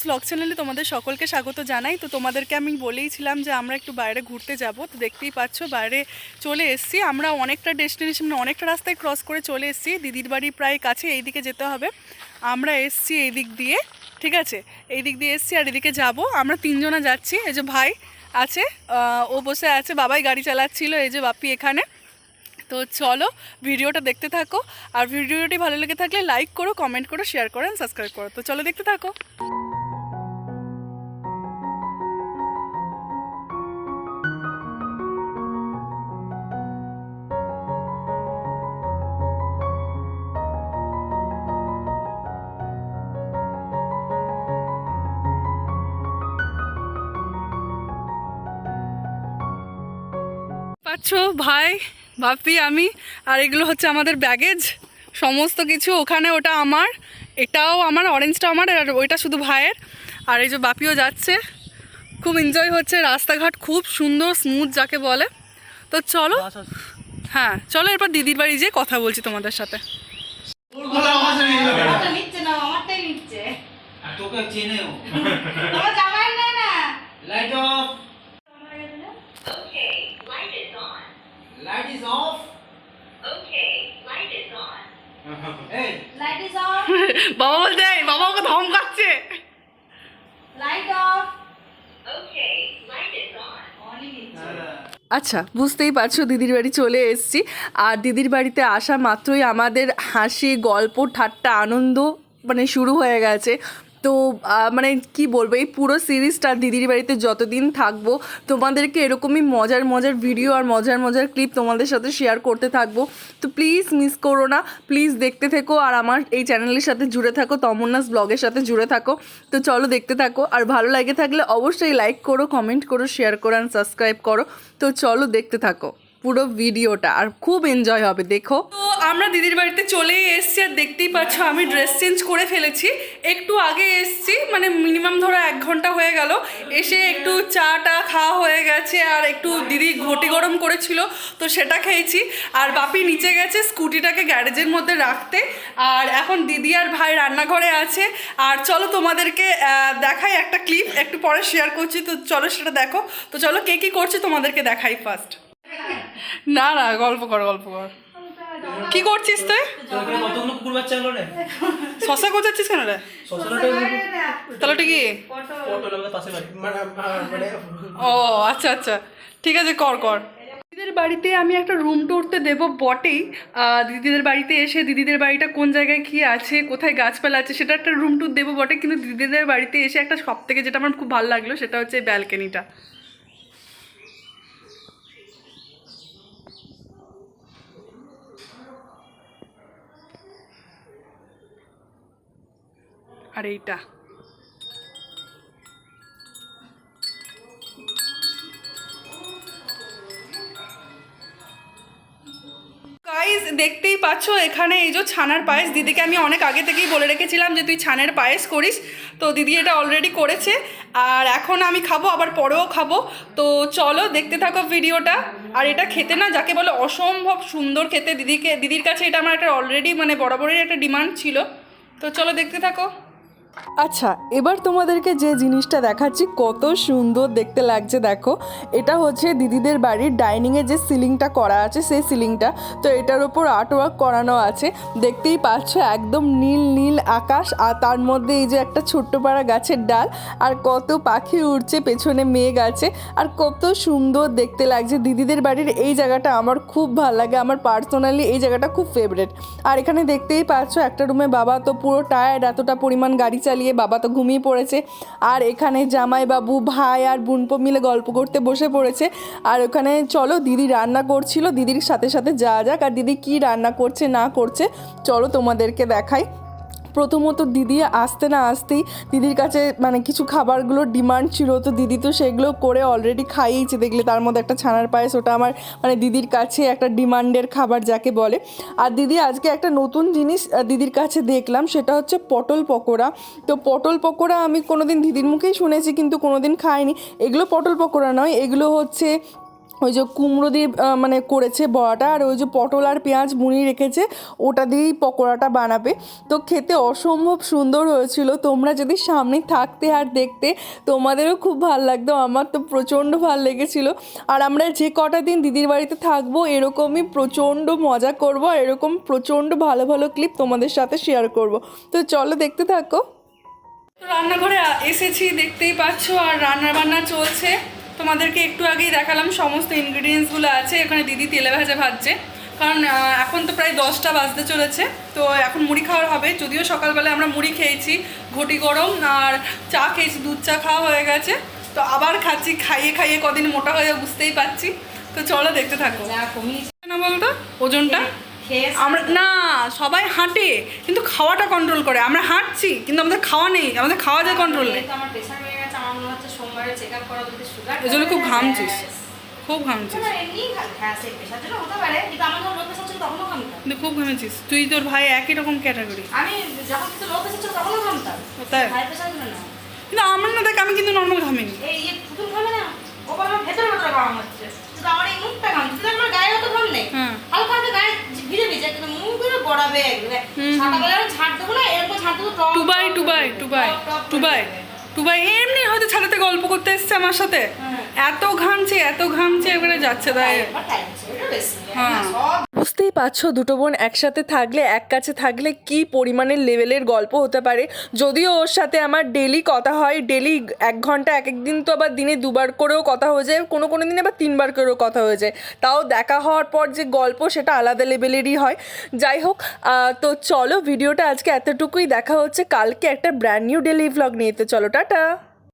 Slog চ্যানেলে তোমাদের সকলকে স্বাগত জানাই। তো তোমাদেরকে আমি বলেইছিলাম যে আমরা একটু বাইরে ঘুরতে যাব। তো দেখতেই পাচ্ছ, বাইরে চলে এসেছি। আমরা অনেকটা ডেস্টিনেশন অনেকটা রাস্তায় ক্রস করে চলে এসেছি। দিদির বাড়ি প্রায় কাছে এই দিকে যেতে হবে। আমরা এসছি এই দিক দিয়ে, ঠিক আছে? এই দিক দিয়ে এসছি আর এদিকে যাব। আমরা তিনজনা যাচ্ছি। এই যে ভাই আছে ও বসে আছে, বাবাই গাড়ি চালাচ্ছিল, এই যে বাপি এখানে। তো চলো, ভিডিওটা দেখতে থাকো। আর ভিডিওটি ভালো লেগে থাকলে লাইক করো কমেন্ট করো শেয়ার করো সাবস্ক্রাইব করো। তো চলো দেখতে থাকো। পাচ্ছ? ভাই ভাপি আমি আর এগুলো হচ্ছে আমাদের ব্যাগেজ সমস্ত কিছু ওখানে ওটা আমার। এটাও আমার অরেঞ্জটা আমার আর ওইটা শুধু ভাইয়ের। আর এই যে বাপিও যাচ্ছে। খুব এনজয় হচ্ছে রাস্তাঘাট খুব সুন্দর স্মুথ যাকে বলে। তো চলো। হ্যাঁ চলো এরপর দিদির বাড়ি যেয়ে কথা বলছি তোমাদের সাথে। তোকে চেনেও। আচ্ছা বুঝতেই পারছ, দিদির বাড়ি চলে এসছি। আর দিদির বাড়িতে আসা মাত্রই আমাদের হাসি, গল্প, ঠাট্টা, আনন্দ মানে শুরু হয়ে গেছে। তো মানে কি বলব, এই পুরো সিরিজটা দিদির বাড়িতে যতদিন থাকব, তোমাদেরকে এরকমই মজার মজার ভিডিও আর মজার মজার ক্লিপ তোমাদের সাথে শেয়ার করতে থাকব। তো প্লিজ মিস করো না প্লিজ দেখতে থেকো আর আমার এই চ্যানেলের সাথে জুড়ে থাকো, তমন্নাস ব্লগের সাথে জুড়ে থাকো। তো চলো দেখতে থাকো, আর ভালো লাগে থাকলে অবশ্যই লাইক করো কমেন্ট করো শেয়ার করো অ্যান্ড সাবস্ক্রাইব করো। তো চলো দেখতে থাকো। পুরো ভিডিওটা আর খুব এনজয় হবে, দেখো। তো আমরা দিদির বাড়িতে চলেই এসেছি আর দেখতেই পাচ্ছ আমি ড্রেস চেঞ্জ করে ফেলেছি। একটু আগে এসেছি মানে মিনিমাম ধরো এক ঘণ্টা হয়ে গেল। এসে একটু চা টা খাওয়া হয়ে গেছে আর একটু দিদি ঘটি গরম করেছিল, তো সেটা খেয়েছি। আর বাপি নিচে গেছে স্কুটিটাকে গ্যারেজের মধ্যে রাখতে। আর এখন দিদি আর ভাই রান্নাঘরে আছে। আর চলো তোমাদেরকে দেখাই একটা ক্লিপ একটু পরে শেয়ার করছি, তো চলো সেটা দেখো। তো চলো কে কী করছে তোমাদেরকে দেখাই ফার্স্ট না না গল্প কর গল্প কর। কি করছিস তুই? শশা কোচাচ্ছিস কেন রে? তাহলে ঠিক পটল। আমাদের পাশে বাড়ি। ও আচ্ছা আচ্ছা। ঠিক আছে কর কর। দিদিদের বাড়িতে আমি একটা রুম টুরতে দেবো বটেই। দিদিদের বাড়িতে এসে দিদিদের বাড়িটা কোন জায়গায় কি আছে কোথায় গাছপালা আছে সেটা একটা রুম টুর দেবো বটে। কিন্তু দিদিদের বাড়িতে এসে একটা সব থেকে যেটা আমার খুব ভালো লাগল সেটা হচ্ছে ব্যালকনিটা আর এইটা। দেখতেই পাচ্ছ এখানে এই যে ছানার পায়েস। দিদিকে আমি অনেক আগে থেকেই বলে রেখেছিলাম যে, তুই ছানের পায়েস করিস। তো দিদি এটা অলরেডি করেছে। আর এখন আমি খাব, আবার পরেও খাব। তো চলো, দেখতে থাকো ভিডিওটা। আর এটা খেতে না, যাকে বলে অসম্ভব সুন্দর খেতে, দিদিকে, দিদির কাছে এটা আমার একটা অলরেডি মানে বরাবরই একটা ডিমান্ড ছিল। তো চলো, দেখতে থাকো। Thank you. আচ্ছা এবার তোমাদেরকে যে জিনিসটা দেখাচ্ছি, কত সুন্দর দেখতে লাগছে, দেখো। এটা হচ্ছে দিদিদের বাড়ির ডাইনিংয়ে যে সিলিংটা করা আছে, সেই সিলিংটা। তো এটার ওপর আর্টওয়ার্ক করানো আছে। দেখতেই পাচ্ছ, একদম নীল নীল আকাশ, আর তার মধ্যে এই যে একটা ছোট্ট পাড়া গাছের ডাল, আর কত পাখি উড়ছে, পেছনে মেঘ আছে, আর কত সুন্দর দেখতে লাগছে। দিদিদের বাড়ির এই জায়গাটা আমার খুব ভালো লাগে, আমার পার্সোনালি এই জায়গাটা খুব ফেভারেট আর এখানে দেখতেই পাচ্ছ, একটা রুমে বাবা তো পুরো টায়ার্ড এতটা পরিমাণ গাড়ি চালিয়ে বাবা তো ঘুমিয়ে পড়েছে। আর এখানে জামাই বাবু ভাই আর বুনপো মিলে গল্প করতে বসে পড়েছে। আর ওখানে চলো দিদি রান্না করছিল, দিদির সাথে সাথে যা যাক। আর দিদি কি রান্না করছে, না করছে, চলো তোমাদেরকে দেখাই। প্রথমত দিদি আসতে না আসতেই দিদির কাছে মানে কিছু খাবারগুলোর ডিমান্ড ছিল, তো দিদি তো সেগুলো করে অলরেডি খাইয়েছে, দেখলে তার মধ্যে একটা ছানার পায়েস, ওটা আমার মানে দিদির কাছে একটা ডিমান্ডের খাবার যাকে বলে। আর দিদি আজকে একটা নতুন জিনিস দিদির কাছে দেখলাম, সেটা হচ্ছে পটল পকোড়া। তো পটল পকোড়া আমি কোনোদিন দিদির মুখেই শুনেছি, কিন্তু কোনোদিন খাইনি। এগুলো পটল পকোড়া নয়, এগুলো হচ্ছে ওই যে কুমড়ো দিয়ে মানে করেছে বড়াটা, আর ওই যে পটল আর পেঁয়াজ মুড়ি রেখেছে, ওটা দিয়েই পকোড়াটা বানাবে। তো খেতে অসম্ভব সুন্দর হয়েছিল। তোমরা যদি সামনে থাকতে আর দেখতে, তোমাদেরও খুব ভালো লাগতো। আমার তো প্রচণ্ড ভালো লেগেছিল। আর আমরা যে কটা দিন দিদির বাড়িতে থাকব, এরকমই প্রচণ্ড মজা করব, আর এরকম প্রচণ্ড ভালো ভালো ক্লিপ তোমাদের সাথে শেয়ার করব। তো চলো দেখতে থাকো। তো রান্নাঘরে এসেছি দেখতেই পাচ্ছ আর রান্না বান্না চলছে। তোমাদেরকে একটু আগেই দেখালাম সমস্ত ইনগ্রিডিয়েন্টসগুলো আছে। এখানে দিদি তেলে ভাজা ভাজছে। কারণ এখন তো প্রায় দশটা বাজতে চলেছে। তো এখন মুড়ি খাওয়ার হবে। যদিও সকালবেলায় আমরা মুড়ি খেয়েছি ঘটি গরম আর চা খেয়েছি দুধ চা খাওয়া হয়ে গেছে। তো আবার খাচ্ছি খাইয়ে খাইয়ে কদিন মোটা হয়ে বুঝতেই পারছি। তো চলো দেখতে থাকো। কমিয়েছে। না বলতো? ওজনটা? খেয়ে আমরা না সবাই হাঁটে কিন্তু খাওয়াটা কন্ট্রোল করে। আমরা হাঁটছি কিন্তু আমাদের খাওয়া নেই আমাদের খাওয়া যায় কন্ট্রোল নেই। ওই জন্য খুব ঘামছিস। খুব ঘামছিস। হ্যাঁ কিন্তু খুব ঘামেছিস। তুই তোর ভাই একই রকম ক্যাটাগরি কিন্তু তাই? আমার না দেখ আমি কিন্তু নর্মাল ঘামিনি। এই ঘামে না আমার ভেতরে ভেতরে হচ্ছে। আমার এই মুখটা ঘামছে আমার গায়ে অত ঘাম নেই। হ্যাঁ। হালকা হালকা গায়ে সকালবেলা আমি ঝাড় দেবো না এরকম ঝাড় দেবো টুবাই টুবাই টুবাই টুবাই টুবাই এমনি হয়তো ছাড়াতে গল্প করতে এসছে আমার সাথে। হ্যাঁ। এত ঘামছে এত ঘামছে এবারে যাচ্ছে তাই হ্যাঁ। বুঝতেই পারছ, দুটো বোন একসাথে থাকলে, এক কাছে থাকলে কি পরিমাণের লেভেলের গল্প হতে পারে? যদিও ওর সাথে আমার ডেলি কথা হয় ডেলি এক ঘণ্টা, এক এক দিন তো আবার দিনে দুবার করেও কথা হয়ে যায়, কোনো কোনো দিন আবার তিনবার করেও কথা হয়ে যায়। তাও দেখা হওয়ার পর যে গল্প, সেটা আলাদা লেভেলেরই হয়। যাই হোক তো চলো, ভিডিওটা আজকে এতটুকুই। দেখা হচ্ছে কালকে একটা ব্র্যান্ড নিউ ডেলি ভ্লগ নিয়ে, তো চলো, টাটা!